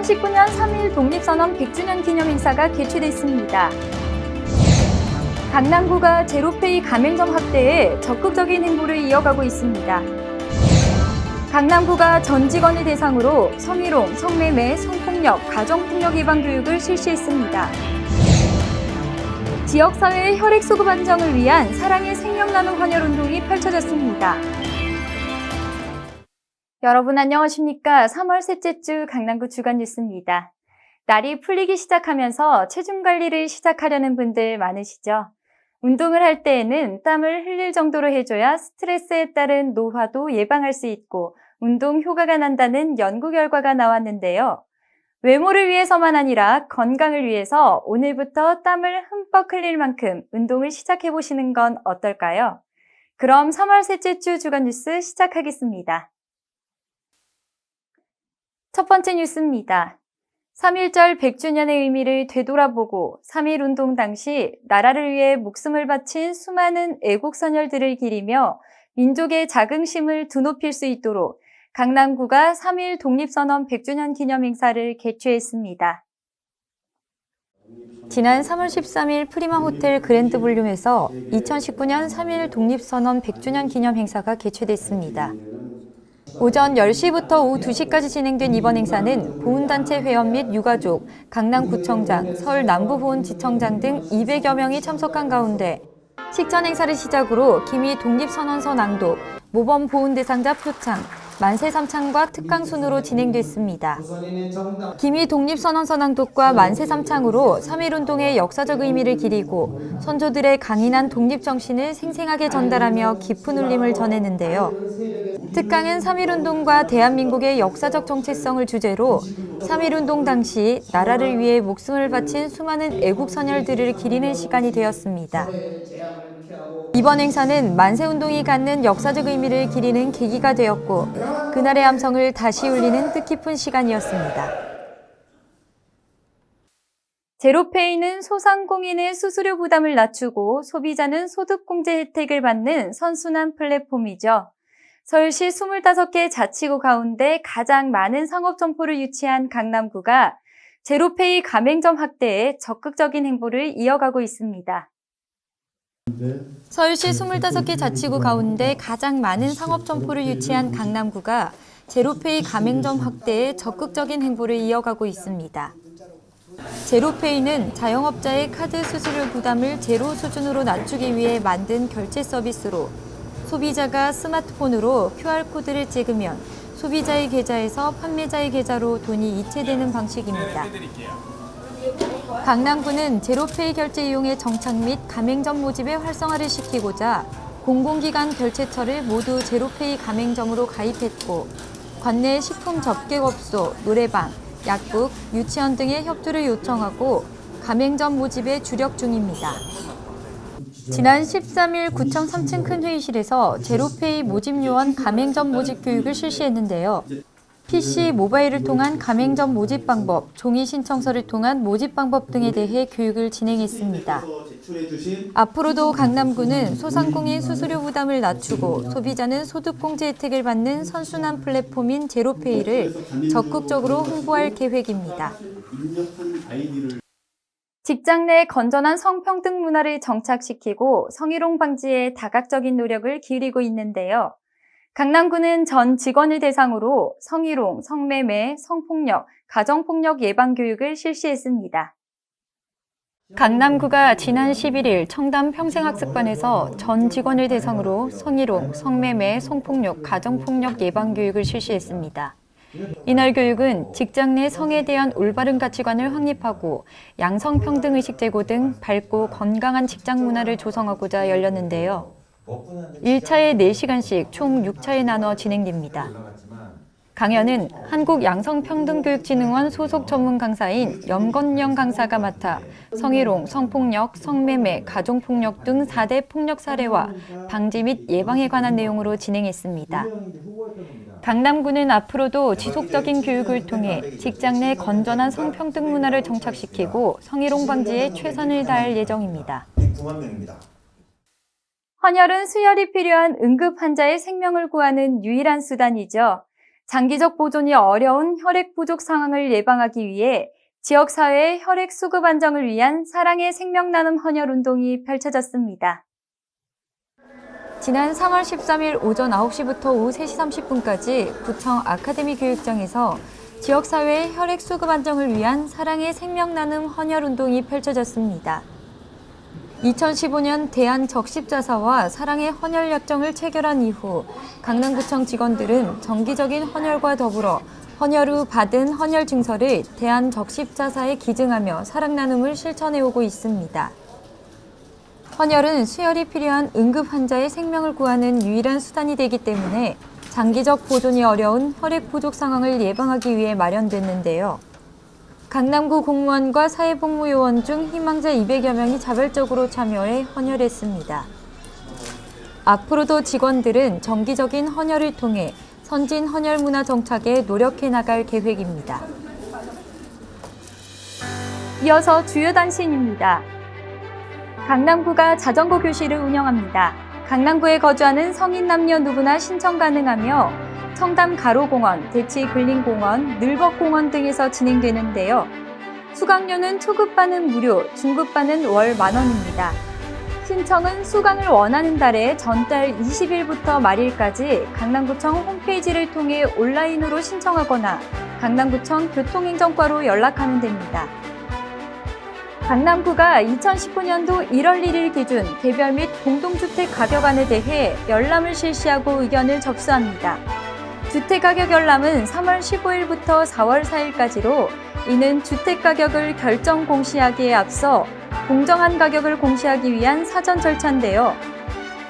2019년 3.1 독립선언 100주년 기념 행사가 개최됐습니다. 강남구가 제로페이 가맹점 확대에 적극적인 행보를 이어가고 있습니다. 강남구가 전 직원을 대상으로 성희롱, 성매매, 성폭력, 가정폭력 예방 교육을 실시했습니다. 지역사회의 혈액수급 안정을 위한 사랑의 생명 나눔 헌혈 운동이 펼쳐졌습니다. 여러분 안녕하십니까? 3월 셋째 주 강남구 주간 뉴스입니다. 날이 풀리기 시작하면서 체중 관리를 시작하려는 분들 많으시죠? 운동을 할 때에는 땀을 흘릴 정도로 해줘야 스트레스에 따른 노화도 예방할 수 있고 운동 효과가 난다는 연구 결과가 나왔는데요. 외모를 위해서만 아니라 건강을 위해서 오늘부터 땀을 흠뻑 흘릴 만큼 운동을 시작해 보시는 건 어떨까요? 그럼 3월 셋째 주 주간 뉴스 시작하겠습니다. 첫 번째 뉴스입니다. 3.1절 100주년의 의미를 되돌아보고 3.1 운동 당시 나라를 위해 목숨을 바친 수많은 애국선열들을 기리며 민족의 자긍심을 드높일 수 있도록 강남구가 3.1 독립선언 100주년 기념 행사를 개최했습니다. 지난 3월 13일 프리마 호텔 그랜드 볼륨에서 2019년 3.1 독립선언 100주년 기념 행사가 개최됐습니다. 오전 10시부터 오후 2시까지 진행된 이번 행사는 보훈단체 회원 및 유가족, 강남구청장, 서울 남부보훈지청장 등 200여 명이 참석한 가운데 식전 행사를 시작으로 기미 독립선언서 낭독, 모범 보훈 대상자 표창, 만세 삼창과 특강 순으로 진행됐습니다. 기미 독립선언서 낭독과 만세 삼창으로 3.1운동의 역사적 의미를 기리고 선조들의 강인한 독립정신을 생생하게 전달하며 깊은 울림을 전했는데요. 특강은 3.1운동과 대한민국의 역사적 정체성을 주제로 3.1운동 당시 나라를 위해 목숨을 바친 수많은 애국선열들을 기리는 시간이 되었습니다. 이번 행사는 만세운동이 갖는 역사적 의미를 기리는 계기가 되었고 그날의 함성을 다시 울리는 뜻깊은 시간이었습니다. 제로페이는 소상공인의 수수료 부담을 낮추고 소비자는 소득공제 혜택을 받는 선순환 플랫폼이죠. 서울시 25개 자치구 가운데 가장 많은 상업 점포를 유치한 강남구가 제로페이 가맹점 확대에 적극적인 행보를 이어가고 있습니다. 서울시 25개 자치구 가운데 가장 많은 상업 점포를 유치한 강남구가 제로페이 가맹점 확대에 적극적인 행보를 이어가고 있습니다. 제로페이는 자영업자의 카드 수수료 부담을 제로 수준으로 낮추기 위해 만든 결제 서비스로 소비자가 스마트폰으로 QR코드를 찍으면 소비자의 계좌에서 판매자의 계좌로 돈이 이체되는 방식입니다. 강남구는 제로페이 결제 이용의 정착 및 가맹점 모집의 활성화를 시키고자 공공기관 결제처를 모두 제로페이 가맹점으로 가입했고 관내 식품 접객업소, 노래방, 약국, 유치원 등의 협조를 요청하고 가맹점 모집에 주력 중입니다. 지난 13일 구청 3층 큰 회의실에서 제로페이 모집 요원 가맹점 모집 교육을 실시했는데요. PC, 모바일을 통한 가맹점 모집 방법, 종이 신청서를 통한 모집 방법 등에 대해 교육을 진행했습니다. 앞으로도 강남구는 소상공인 수수료 부담을 낮추고 소비자는 소득공제 혜택을 받는 선순환 플랫폼인 제로페이를 적극적으로 홍보할 계획입니다. 직장 내 건전한 성평등 문화를 정착시키고 성희롱 방지에 다각적인 노력을 기울이고 있는데요. 강남구는 전 직원을 대상으로 성희롱, 성매매, 성폭력, 가정폭력 예방 교육을 실시했습니다. 강남구가 지난 11일 청담 평생학습관에서 전 직원을 대상으로 성희롱, 성매매, 성폭력, 가정폭력 예방 교육을 실시했습니다. 이날 교육은 직장 내 성에 대한 올바른 가치관을 확립하고 양성평등의식 제고 등 밝고 건강한 직장 문화를 조성하고자 열렸는데요. 1차에 4시간씩 총 6차에 나눠 진행됩니다. 강연은 한국양성평등교육진흥원 소속 전문 강사인 염건영 강사가 맡아 성희롱, 성폭력, 성매매, 가정폭력 등 4대 폭력 사례와 방지 및 예방에 관한 내용으로 진행했습니다. 강남구는 앞으로도 지속적인 교육을 통해 직장 내 건전한 성평등 문화를 정착시키고 성희롱 방지에 최선을 다할 예정입니다. 헌혈은 수혈이 필요한 응급 환자의 생명을 구하는 유일한 수단이죠. 장기적 보존이 어려운 혈액 부족 상황을 예방하기 위해 지역사회의 혈액 수급 안정을 위한 사랑의 생명 나눔 헌혈 운동이 펼쳐졌습니다. 지난 3월 13일 오전 9시부터 오후 3시 30분까지 구청 아카데미 교육장에서 지역사회의 혈액 수급 안정을 위한 사랑의 생명 나눔 헌혈 운동이 펼쳐졌습니다. 2015년 대한적십자사와 사랑의 헌혈 약정을 체결한 이후 강남구청 직원들은 정기적인 헌혈과 더불어 헌혈 후 받은 헌혈 증서를 대한적십자사에 기증하며 사랑 나눔을 실천해 오고 있습니다. 헌혈은 수혈이 필요한 응급 환자의 생명을 구하는 유일한 수단이 되기 때문에 장기적 보존이 어려운 혈액 부족 상황을 예방하기 위해 마련됐는데요. 강남구 공무원과 사회복무요원 중 희망자 200여 명이 자발적으로 참여해 헌혈했습니다. 앞으로도 직원들은 정기적인 헌혈을 통해 선진 헌혈 문화 정착에 노력해 나갈 계획입니다. 이어서 주요 단신입니다. 강남구가 자전거 교실을 운영합니다. 강남구에 거주하는 성인 남녀 누구나 신청 가능하며 청담 가로공원, 대치 근린공원, 늘벅공원 등에서 진행되는데요. 수강료는 초급반은 무료, 중급반은 월 만원입니다. 신청은 수강을 원하는 달에 전달 20일부터 말일까지 강남구청 홈페이지를 통해 온라인으로 신청하거나 강남구청 교통행정과로 연락하면 됩니다. 강남구가 2019년도 1월 1일 기준 개별 및 공동주택 가격안에 대해 열람을 실시하고 의견을 접수합니다. 주택가격 열람은 3월 15일부터 4월 4일까지로 이는 주택가격을 결정 공시하기에 앞서 공정한 가격을 공시하기 위한 사전 절차인데요.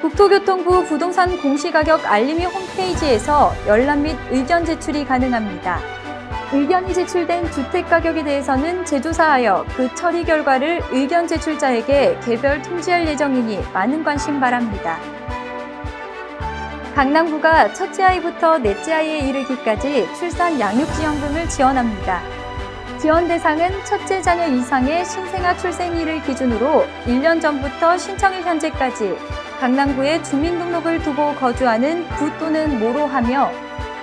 국토교통부 부동산 공시가격 알림이 홈페이지에서 열람 및 의견 제출이 가능합니다. 의견이 제출된 주택 가격에 대해서는 재조사하여 그 처리 결과를 의견 제출자에게 개별 통지할 예정이니 많은 관심 바랍니다. 강남구가 첫째 아이부터 넷째 아이에 이르기까지 출산 양육지원금을 지원합니다. 지원 대상은 첫째 자녀 이상의 신생아 출생일을 기준으로 1년 전부터 신청일 현재까지 강남구에 주민등록을 두고 거주하는 구 또는 모로 하며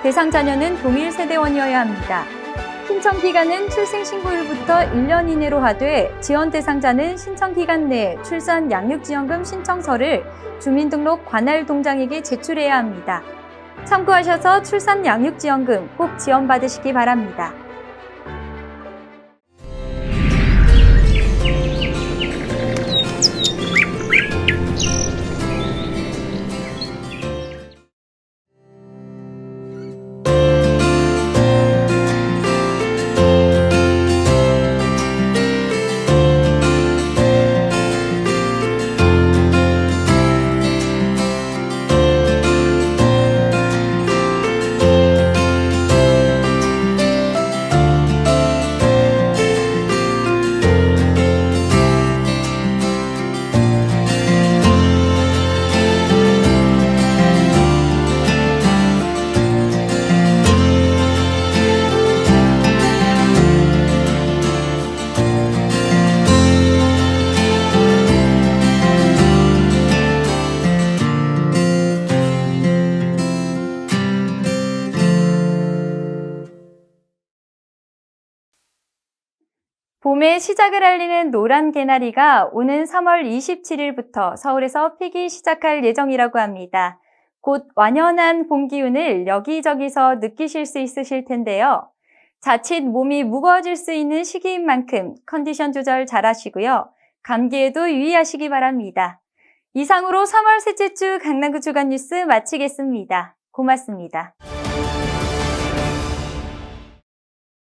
대상 자녀는 동일 세대원이어야 합니다. 신청 기간은 출생 신고일부터 1년 이내로 하되 지원 대상자는 신청 기간 내에 출산 양육지원금 신청서를 주민등록 관할 동장에게 제출해야 합니다. 참고하셔서 출산 양육지원금 꼭 지원받으시기 바랍니다. 봄의 시작을 알리는 노란 개나리가 오는 3월 27일부터 서울에서 피기 시작할 예정이라고 합니다. 곧 완연한 봄 기운을 여기저기서 느끼실 수 있으실 텐데요. 자칫 몸이 무거워질 수 있는 시기인 만큼 컨디션 조절 잘 하시고요. 감기에도 유의하시기 바랍니다. 이상으로 3월 셋째 주 강남구 주간 뉴스 마치겠습니다. 고맙습니다.